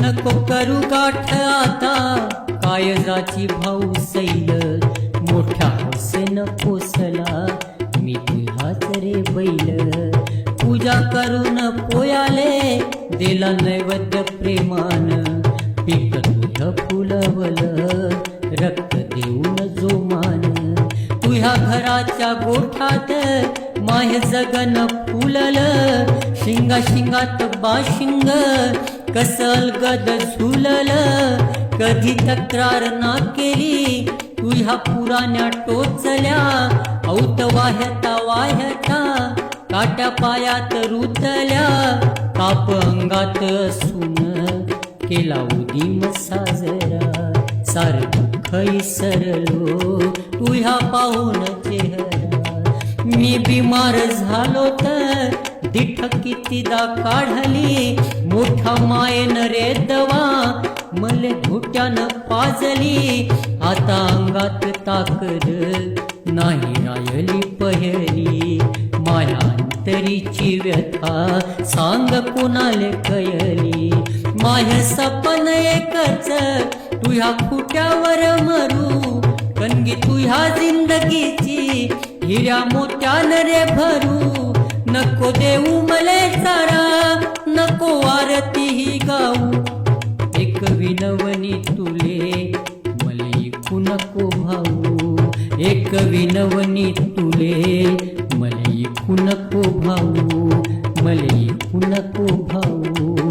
नको करू गाठ आता. कायजाची भाऊ सैल मोठ्या हौसेन पोसला मी तुझ्याच रे बैल. पूजा करून पोयाले दिला नैवेद्य प्रेमान. पिक तुझ फुलवल रक्त देऊन जोमान. तुझ्या घराच्या गोठात माय जगन फुलल. शिंगा शिंगात बाशिंग कसल गद झुलल कधी तक्रार ना केली तुझ्या पुराण्या टोचल्या औत वाह्यता वाह्यता काट्या पायात रुतल्या काप अंगात सुन केला उदीम साजरा सार दुःख सरलो तुझ्या पाहून चेहरा. मी बिमार झालो तर दिठ कितीदा काढली. मोठा मायन रे दवा मले घोट्यानं पाजली. आता अंगात ताकद नाही रायली पहली. माया व्यथा सांग कोणाले कयली माझ सपन एकच तुझ्या खुट्यावर मरू. कणगी तुझ्या जिंदगीची हिऱ्या मोठ्यान रे भरू. नको देऊ मले सारा नको आरती ही गाऊ. एक विनवनी तुले मले ऐकू नको भाऊ. एक विनवनी तुले मले ऐकू नको भाऊ. मले ऐकू नको भाऊ.